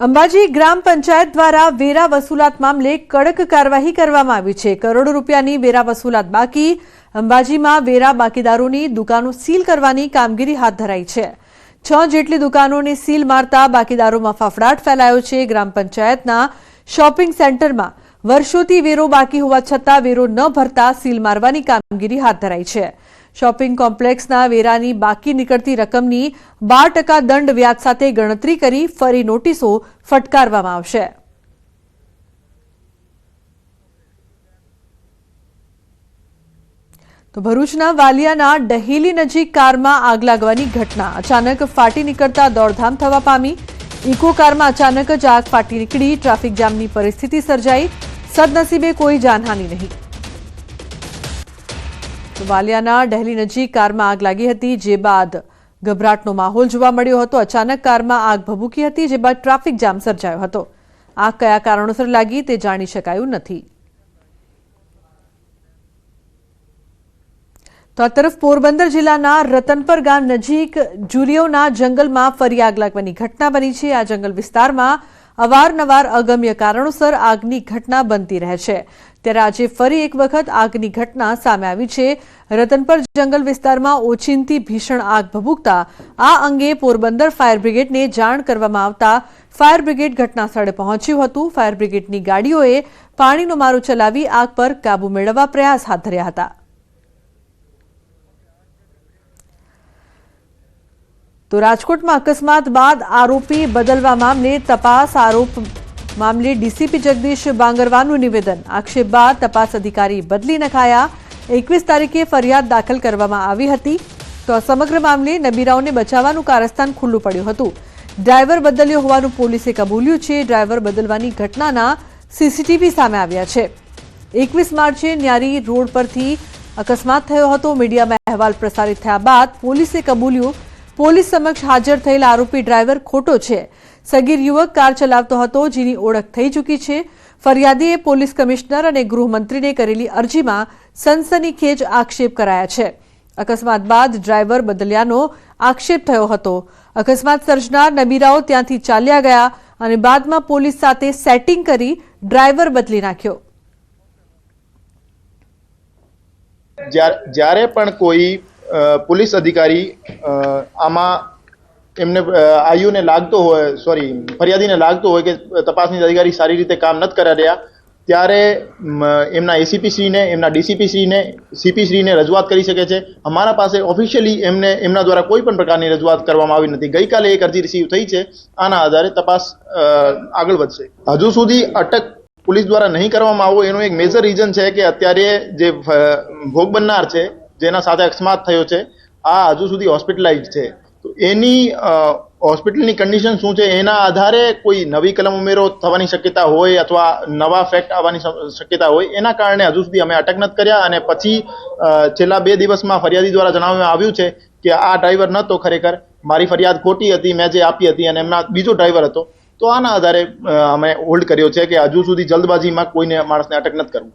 અંબાજી ગ્રામ પંચાયત દ્વારા વેરા વસૂલાત મામલે કડક કાર્યવાહી કરવામાં આવી છે. કરોડો રૂપિયાની વેરા વસૂલાત બાકી. અંબાજીમાં વેરા બાકીદારોની દુકાનો સીલ કરવાની કામગીરી હાથ ધરાઈ છે. છ જેટલી દુકાનોને સીલ મારતા બાકીદારોમાં ફાફડાટ ફેલાયો છે. ગ્રામ પંચાયતના શોપિંગ સેન્ટરમાં વર્ષોથી વેરો બાકી હોવા છતાં વેરો ન ભરતા સીલ મારવાની કામગીરી હાથ ધરાઈ છે. શોપિંગ કોમ્પ્લેક્સના વેરાની બાકી નીકળતી રકમની બાર ટકા દંડ વ્યાજ સાથે ગણતરી કરી ફરી નોટિસો ફટકારવામાં આવશે. તો ભરૂચના વાલિયાના ડહેલી નજીક કારમાં આગ લાગવાની ઘટના. અચાનક ફાટી નીકળતા દોડધામ થવા પામી. ઇકો કારમાં અચાનક જ આગ ફાટી નીકળી. ટ્રાફિક જામની પરિસ્થિતિ સર્જાઈ. સદનસીબે કોઈ જાનહાનિ નહીં. વાલિયાના ડહેલી નજીક કારમાં આગ લાગી હતી, જે બાદ ગભરાટનો માહોલ જોવા મળ્યો હતો. અચાનક કારમાં આગ ભભૂકી હતી, જે બાદ ટ્રાફિક જામ સર્જાયો હતો. આગ કયા કારણોસર લાગી તે જાણી શકાયું નથી. તો આ તરફ પોરબંદર જિલ્લાના રતનપર ગામ નજીક જુરીઓના જંગલમાં ફરી આગ લાગવાની ઘટના બની છે. આ જંગલ વિસ્તારમાં અવારનવાર અગમ્ય કારણોસર આગની ઘટના બનતી રહે છે. ત્યારે આજે ફરી એક વખત આગની ઘટના સામે આવી છે. રતનપર જંગલ વિસ્તારમાં ઓચિંતી ભીષણ આગ ભભૂકતા આ અંગે પોરબંદર ફાયર બ્રિગેડને જાણ કરવામાં આવતા ફાયર બ્રિગેડ ઘટના સ્થળે પહોંચ્યું હતું. ફાયર બ્રિગેડની ગાડીઓએ પાણીનો મારો ચલાવી આગ પર કાબુ મેળવવા પ્રયાસ હાથ ધર્યા હતા. તો રાજકોટમાં અકસ્માત બાદ આરોપી બદલવા મામલે તપાસ આરોપ મામલે ડીસીપી જગદીશ બાંગરવાનું નિવેદન. આક્ષેપ બાદ તપાસ અધિકારી બદલી નખાયા. એકવીસ તારીખે ફરિયાદ દાખલ કરવામાં આવી હતી. તો સમગ્ર મામલે નબીરાઓને બચાવવાનું કારસ્તાન ખુલ્લું પડ્યું હતું. ડ્રાઈવર બદલ્યો હોવાનું પોલીસે કબૂલ્યું છે. ડ્રાઈવર બદલવાની ઘટનાના સીસીટીવી સામે આવ્યા છે. એકવીસ માર્ચે ન્યારી રોડ પરથી અકસ્માત થયો હતો. મીડિયામાં અહેવાલ પ્રસારિત થયા બાદ પોલીસે કબૂલ્યું. પોલીસ સમક્ષ હાજર થયેલા આરોપી ડ્રાઈવર ખોટો છે. સગીર યુવક કાર ચલાવતો હતો, જેની ઓળખ થઈ ચૂકી છે. ફરિયાદીએ પોલીસ કમિશનર અને ગૃહમંત્રીને કરેલી અરજીમાં સનસનીખેજ આક્ષેપ કરાયા છે. અકસ્માત બાદ ડ્રાઈવર બદલ્યાનો આક્ષેપ થયો હતો. અકસ્માત સર્જનાર નબીરાઓ ત્યાંથી ચાલ્યા ગયા અને બાદમાં પોલીસ સાથે સેટિંગ કરી ડ્રાઈવર બદલી નાખ્યો. જ્યારે પણ કોઈ પોલીસ અધિકારી આમાં એમને આયુને લાગતો હોય સોરી ફરિયાદીને લાગતો હોય કે તપાસની અધિકારી સારી રીતે કામ નથી કરી રહ્યા, ત્યારે એમના એસીપી શ્રીને એમના ડીસીપી શ્રીને સીપી શ્રીને રજૂઆત કરી શકે છે. અમારા પાસે ઓફિશિયલી એમને, એમના દ્વારા કોઈ પણ પ્રકારની રજૂઆત કરવામાં આવી નથી. ગઈકાલે એક અરજી રિસીવ થઈ છે. આના આધારે તપાસ આગળ વધશે. હજુ સુધી અટક પોલીસ દ્વારા નહીં કરવામાં આવો એનું એક મેજર રીઝન છે કે અત્યારે જે ભોગ બનનાર છે, જેના સાથે અકસ્માત થયો છે, આ હજુ સુધી હોસ્પિટલાઇઝ છે. તો એની હોસ્પિટલની કન્ડિશન શું છે? એના આધારે કોઈ નવી કલમ ઉમેરો થવાની શક્યતા હોય અથવા નવા ફેક્ટ આવવાની શક્યતા હોય, એના કારણે હજુ સુધી અમે અટક નથી કર્યા અને પછી છેલ્લા બે દિવસમાં ફરિયાદી દ્વારા જણાવવામાં આવ્યું છે કે આ ડ્રાઈવર નહોતો ખરેખર. મારી ફરિયાદ ખોટી હતી, મેં જે આપી હતી અને એમના બીજો ડ્રાઈવર હતો. તો આના આધારે અમે હોલ્ડ કર્યો છે કે હજુ સુધી જલ્દબાજીમાં કોઈને માણસને અટક નથી કરવું.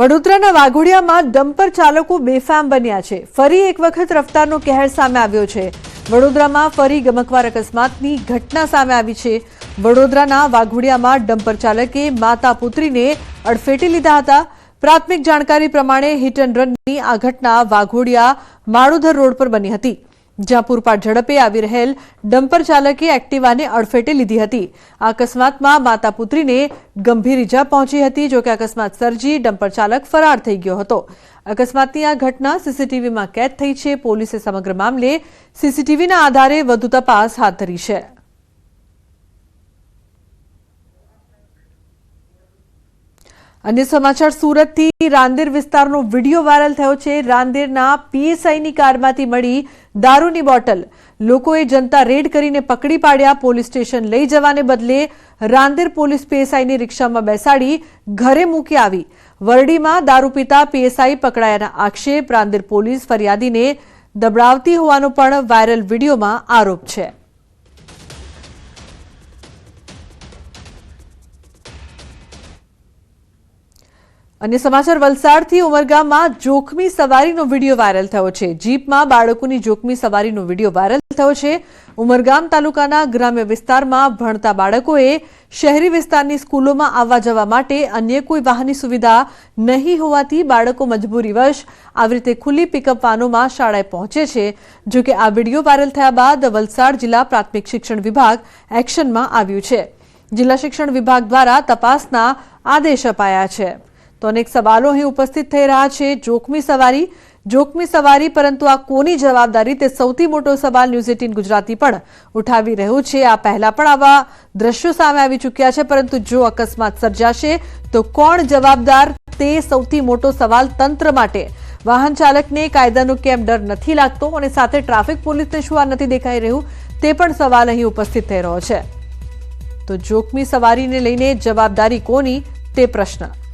વડોદરાના વાઘોડિયામાં ડમ્પર ચાલકો બેફામ બન્યા છે. ફરી એક વખત રફતારનો કહેર સામે આવ્યો છે. વડોદરામાં ફરી ગમકવાર અકસ્માતની ઘટના સામે આવી છે. વડોદરાના વાઘોડિયામાં ડમ્પર ચાલકે માતા પુત્રીને અડફેટે લીધા હતા. પ્રાથમિક જાણકારી પ્રમાણે હિટ એન્ડ રનની આ ઘટના વાઘોડિયા માળોધર રોડ પર બની હતી. જ્યાં પૂરપાટ ઝડપે આવી રહેલ ડમ્પર ચાલકે એક્ટિવાને અડફેટે લીધી હતી. આ અકસ્માતમાં માતા પુત્રીને ગંભીર ઇજા પહોંચી હતી, જોકે અકસ્માત સર્જી ડમ્પર ચાલક ફરાર થઈ ગયો હતો. અકસ્માતની આ ઘટના સીસીટીવીમાં કેદ થઈ છે. પોલીસે સમગ્ર મામલે સીસીટીવીના આધારે વધુ તપાસ હાથ ધરી છે. અન્ય સમાચાર સુરતથી રાંદેર વિસ્તારનો વીડિયો વાયરલ થયો છે. રાંદેરના પીએસઆઈની કારમાંથી મળી દારૂની બોટલ. લોકોએ જનતા રેડ કરીને પકડી પાડ્યા, પોલીસ સ્ટેશન લઈ જવાને બદલે રાંદેર પોલીસ પીએસઆઈની રિક્ષામાં બેસાડી ઘરે મૂકી આવી. વરડીમાં દારૂ પીતા પીએસઆઈ પકડાયાના આક્ષેપ. રાંદેર પોલીસ ફરિયાદીને દબડાવતી હોવાનો પણ વાયરલ વિડીયોમાં આરોપ છે. અને સમાચાર, વલસાડથી ઉમરગામમાં જોખમી સવારીનો વીડિયો વાયરલ થયો છે. જીપમાં બાળકોની જોખમી સવારીનો વીડિયો વાયરલ થયો છે. ઉમરગામ તાલુકાના ગ્રામ્ય વિસ્તારમાં ભણતા બાળકોએ શહેરી વિસ્તારની સ્કૂલોમાં આવવા જવા માટે અન્ય કોઈ વાહનની સુવિધા નહીં હોવાથી બાળકો મજબૂરીવશ આવી રીતે ખુલ્લી પિકઅપ વાનોમાં શાળાએ પહોંચે છે. જો કે આ વીડિયો વાયરલ થયા બાદ વલસાડ જિલ્લા પ્રાથમિક શિક્ષણ વિભાગ એક્શનમાં આવ્યું છે. જિલ્લા શિક્ષણ વિભાગ દ્વારા તપાસના આદેશ અપાયા છે. તો અનેક સવાલો અહીં ઉપસ્થિત થઈ રહ્યા છે. જોખમી સવારી જોખમી સવારી, પરંતુ આ કોની જવાબદારી? તે સૌથી મોટો સવાલ ન્યૂઝ એટીન ગુજરાતી પણ ઉઠાવી રહ્યું છે. આ પહેલા પણ આવા દ્રશ્યો સામે આવી ચૂક્યા છે, પરંતુ જો અકસ્માત સર્જાશે, તો કોણ જવાબદાર? તે સૌથી મોટો સવાલ તંત્ર માટે. વાહન ચાલકને કાયદાનો કેમ ડર નથી લાગતો અને સાથે ટ્રાફિક પોલીસને શું આ નથી દેખાઈ રહ્યું? તે પણ સવાલ અહીં ઉપસ્થિત થઈ રહ્યો છે. તો જોખમી સવારીને લઈને જવાબદારી કોની? તે પ્રશ્ન.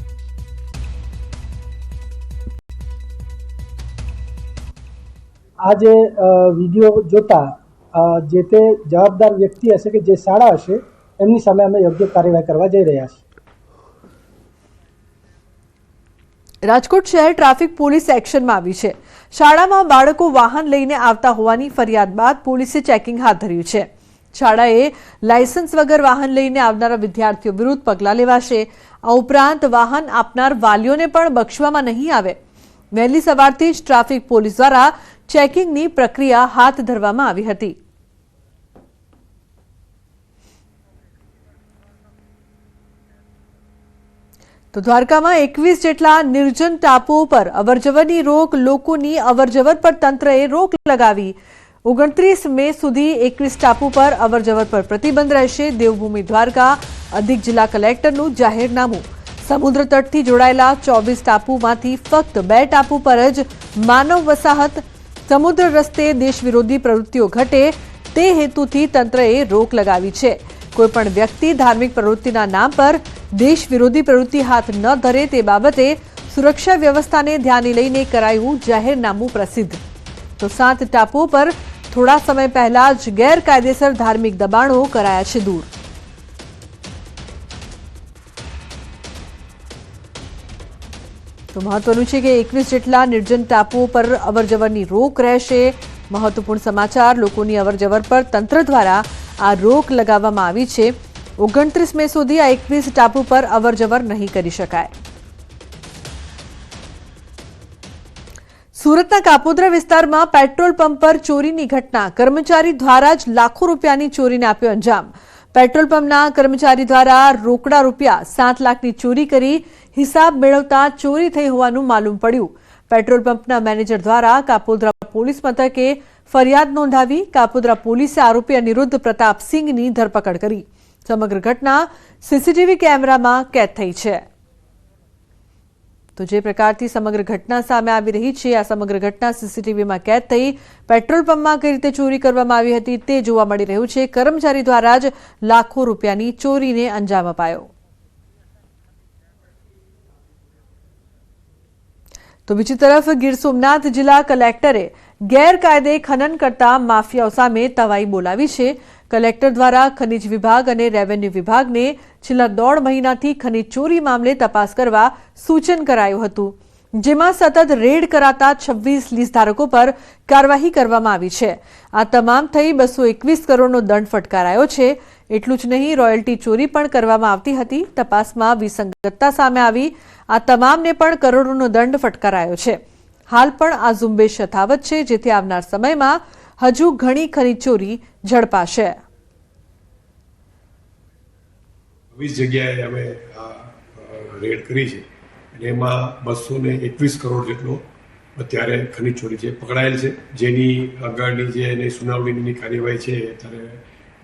આ જે વીડિયો જોતા જે તે જવાબદાર વ્યક્તિ હશે કે જે શાળા હશે, એમની સામે અમે યોગ્ય કાર્યવાહી કરવા જઈ રહ્યા છીએ. રાજકોટ શહેર ટ્રાફિક પોલીસ એક્શનમાં આવી છે. શાળામાં બાળકો વાહન લઈને આવતા હોવાની ફરિયાદ બાદ પોલીસે ચેકિંગ હાથ ધર્યું છે. શાળાએ લાયસન્સ વગર વાહન લઈને આવનારા વિદ્યાર્થીઓ વિરુદ્ધ પગલાં લેવાશે. આ ઉપરાંત વાહન આપનાર વાલીઓને પણ બક્ષવામાં નહીં આવે. વહેલી સવારથી જ ટ્રાફિક પોલીસ દ્વારા ચેકિંગની પ્રક્રિયા હાથ ધરવામાં આવી હતી. તો દ્વારકામાં એકવીસ જેટલા નિર્જન ટાપુ પર અવરજવરની રોક લોકોની અવરજવર પર તંત્રએ રોક લગાવી. ઓગણત્રીસ મે સુધી એકવીસ ટાપુ પર અવરજવર પર પ્રતિબંધ રહેશે. દેવભૂમિ દ્વારકા અધિક જિલ્લા કલેક્ટરનું જાહેરનામું સમુદ્ર તટથી જોડાયેલા ચોવીસ ટાપુમાંથી ફક્ત બે ટાપુ પર જ માનવ વસાહત, સમુદ્ર રસ્તે દેશ વિરોધી પ્રવૃત્તિઓ ઘટે, તે હેતુથી તંત્રએ રોક લગાવી છે. કોઈપણ વ્યક્તિ ધાર્મિક પ્રવૃત્તિના નામ પર દેશ વિરોધી પ્રવૃત્તિ હાથ ન ધરે તે બાબતે સુરક્ષા વ્યવસ્થાને ધ્યાને લઈને કરાયું જાહેરનામું પ્રસિદ્ધ. તો સાત ટાપુઓ પર થોડા સમય પહેલા જ ગેરકાયદેસર ધાર્મિક દબાણો કરાયા છે દૂર. તો મહત્વનું છે કે એકવીસ જેટલા નિર્જન ટાપુઓ પર અવરજવરની રોક રહેશે. મહત્વપૂર્ણ સમાચાર, લોકોની અવરજવર પર તંત્ર દ્વારા આ રોક લગાવવામાં આવી છે. ઓગણત્રીસ મે સુધી આ એકવીસ ટાપુ પર અવરજવર નહીં કરી શકાય. સુરતના કાપોદ્રા વિસ્તારમાં પેટ્રોલ પંપ પર ચોરીની ઘટના. કર્મચારી દ્વારા જ લાખો રૂપિયાની ચોરીને આપ્યો અંજામ. પેટ્રોલ પંપના કર્મચારી દ્વારા રોકડા રૂપિયા સાત લાખની ચોરી કરી હિસાબ મેળવતા ચોરી થઈ હોવાનું માલુમ પડ્યું. પેટ્રોલ પંપના મેનેજર દ્વારા કાપોદ્રા પોલીસ મથકે ફરિયાદ નોંધાવી કાપોદ્રા પોલીસે આરોપી અનિરુદ્ધ પ્રતાપસિંહની ધરપકડ કરી. સમગ્ર ઘટના સીસીટીવી કેમેરામાં કેદ થઈ છે. તો જે પ્રકારથી સમગ્ર ઘટના સામે આવી રહી છે, આ સમગ્ર ઘટના સીસીટીવીમાં કેદ થઈ, પેટ્રોલ પંપમાં કઈ રીતે ચોરી કરવામાં આવી હતી તે જોવા મળી રહ્યું છે. કર્મચારી દ્વારા જ લાખો રૂપિયાની ચોરીને અંજામ અપાયો. તો બીજી તરફ ગીર સોમનાથ જિલ્લા કલેક્ટરે ગેરકાયદે ખનન કરતા માફિયાઓ સામે તવાઈ બોલાવી છે. કલેક્ટર દ્વારા ખનિજ વિભાગ અને રેવન્યુ વિભાગને છેલ્લા દોઢ મહિનાથી ખનિજ ચોરી મામલે તપાસ કરવા સૂચન કરાયું હતું, જેમાં સતત રેડ કરાતા છવ્વીસ લીઝધારકો પર કાર્યવાહી કરવામાં આવી છે. આ તમામ થઈ બસો એકવીસ કરોડનો દંડ ફટકારાયો છે. એટલું જ નહીં, રોયલ્ટી ચોરી પણ કરવામાં આવતી હતી. તપાસમાં વિસંગતતા સામે આવી. આ તમામને પણ કરોડોનો દંડ ફટકારાયો છે. હાલ પણ આ ઝુંબેશ યથાવત છે, જેથી આવનાર સમયમાં હજુ ઘણી ખરી ચોરી ઝડપાશે. વીસ જગ્યાએ અમે રેડ કરી છે. એમાં બસો ને એકવીસ કરોડ જેટલો અત્યારે ખનીજ ચોરી છે, પકડાયેલ છે. જેની આગળની જે એની સુનાવણીની કાર્યવાહી છે અત્યારે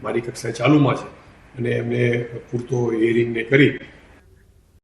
મારી કક્ષાએ ચાલુમાં છે. અને એમને પૂરતો હિયરિંગને કરી